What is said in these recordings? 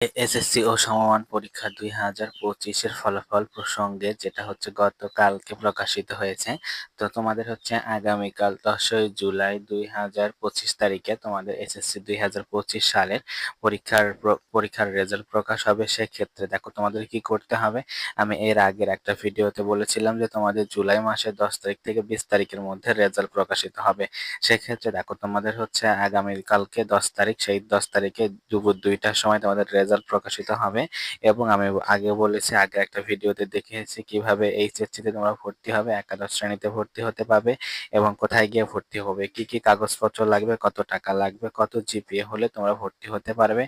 SSC ও সমমান পরীক্ষা দুই হাজার পঁচিশের ফলাফল প্রসঙ্গে, যেটা হচ্ছে গতকালকে প্রকাশিত হয়েছে। তো তোমাদের হচ্ছে আগামীকাল দশই জুলাই দুই হাজার পঁচিশ তারিখে তোমাদের এসএসসি দুই হাজার পঁচিশ সালের পরীক্ষার পরীক্ষার রেজাল্ট প্রকাশ হবে। সেক্ষেত্রে দেখো তোমাদের কি করতে হবে। আমি এর আগের একটা ভিডিওতে বলেছিলাম যে তোমাদের জুলাই মাসের দশ তারিখ থেকে বিশ তারিখের মধ্যে রেজাল্ট প্রকাশিত হবে। সেক্ষেত্রে দেখো তোমাদের হচ্ছে আগামীকালকে দশ তারিখ, সেই দশ তারিখে দুপুর দুইটার সময় তোমাদের রেজাল্ট প্রকাশিত হবে। এবং আমি আগে বলেছি, আগে একটা ভিডিওতে দেখিয়েছি কীভাবে এইচএসসিতে তোমরা ভর্তি হবে, একাদশ শ্রেণীতে ভর্তি হতে পারবে এবং কোথায় গিয়ে ভর্তি হবে, কি কি কাগজপত্র লাগবে, কত টাকা লাগবে, কত জিপিএ হলে তোমরা ভর্তি হতে পারবে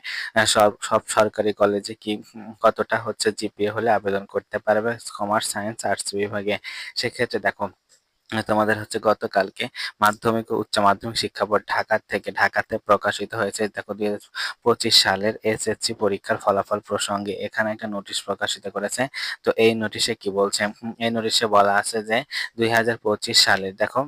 সব সব সরকারি কলেজে কি, কতটা হচ্ছে জিপিএ হলে আবেদন করতে পারবে, কমার্স, সায়েন্স, আর্টস বিভাগে। সেক্ষেত্রে দেখো তোমাদের হচ্ছে গতকালকে মাধ্যমিক ও উচ্চ মাধ্যমিক শিক্ষা বোর্ড ঢাকা থেকে ঢাকাতে প্রকাশিত হয়েছে। দেখো, দুই পঁচিশ সালের এসএসসি পরীক্ষার ফলাফল প্রসঙ্গে এখানে একটা নোটিশ প্রকাশিত করেছে। তো এই নোটিশে কি বলছে? এই নোটিশে বলা আছে যে দুই সালের দেখো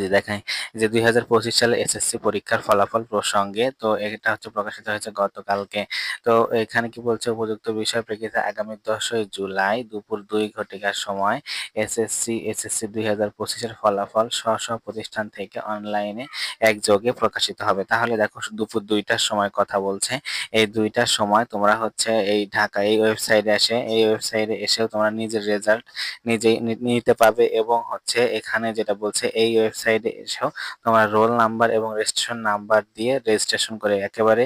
যে দেখাই যে দুই হাজার পঁচিশ সালে এসএসসি পরীক্ষার ফলাফল প্রসঙ্গে, তো এটা হচ্ছে প্রকাশিত হয়েছে গতকালকে। তো এখানে কি বলছে উপযুক্ত বিষয় প্রেক্ষিতে আগামী দশই জুলাই দুপুর দুই ঘটিকার সময় এসএসসি এসএসসি দুই হাজার পঁচিশের ফলাফল স্ব স্ব প্রতিষ্ঠান থেকে অনলাইনে একযোগে প্রকাশিত হবে। তাহলে দেখো, দুপুর দুইটার সময় কথা বলছে। এই দুইটার সময় তোমরা হচ্ছে এই ঢাকা এই ওয়েবসাইটে এসে, এই ওয়েবসাইটে এসেও তোমরা নিজের রেজাল্ট নিজেই নিতে পারবে এবং হচ্ছে এখানে যেটা বলছে, এই ওয়েবসাইটে এসেও তোমরা রোল নাম্বার এবং রেজিস্ট্রেশন নাম্বার দিয়ে রেজিস্ট্রেশন করে একেবারে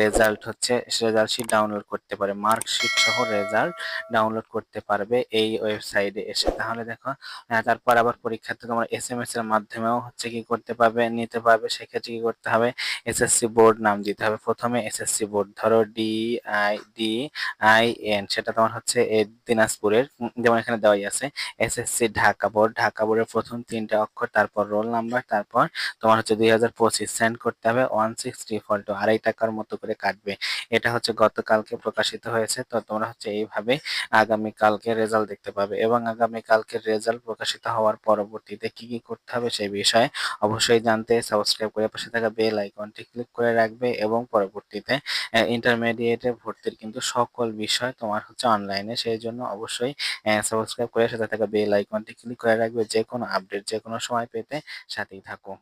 রেজাল্ট হচ্ছে রেজাল্ট শিট ডাউনলোড করতে পারে। মার্কশিট সহ রেজাল্ট ডাউনলোড করতে পারবে এই ওয়েবসাইটে এসে। তাহলে দেখো তারপর আবার পরীক্ষার্থী তোমার এস এম এস এর মাধ্যমেও হচ্ছে কি করতে পারবে, নিতে পারবে, সেক্ষেত্রে কি করতে হবে? এসএসসি বোর্ড নাম দিতে হবে। প্রথমে এসএসসি বোর্ড ধরো D I D I N সেটা তোমার হচ্ছে দিনাজপুরের যেমন এখানে দেওয়াই আছে এসএসসি ঢাকা বোর্ড ঢাকা বোর্ডের প্রথম তিনটা অক্ষর, তারপর রোল নাম্বার তারপর তোমার হচ্ছে দুই হাজার পঁচিশ সেন্ড করতে হবে one six three four two আড়াই টাকার মতো করে কাটবে। এটা হচ্ছে গতকালকে প্রকাশিত হয়েছে, তো তোমরা হচ্ছে এইভাবে আগামীকালকে রেজাল্ট দেখতে পাবে এবং আগামীকালকে রেজাল্ট প্রকাশিত হওয়ার পরবর্তীতে কি কি করতে হবে সেই বিষয়ে অবশ্যই জানতে সাবস্ক্রাইব করে পাশে থাকা বেল আইকনটি ক্লিক করে রাখবে এবং পরবর্তীতে ইন্টারমিডিয়েটে ভর্তির কিন্তু সকল বিষয় তোমার হচ্ছে অনলাইনে সেই জন্য অবশ্যই সাবস্ক্রাইব করে সাথে থাকা বেল আইকনটি ক্লিক করে রাখবে। যে কোনো আপডেট যে কোনো সময় পেতে সাথেই থাকো।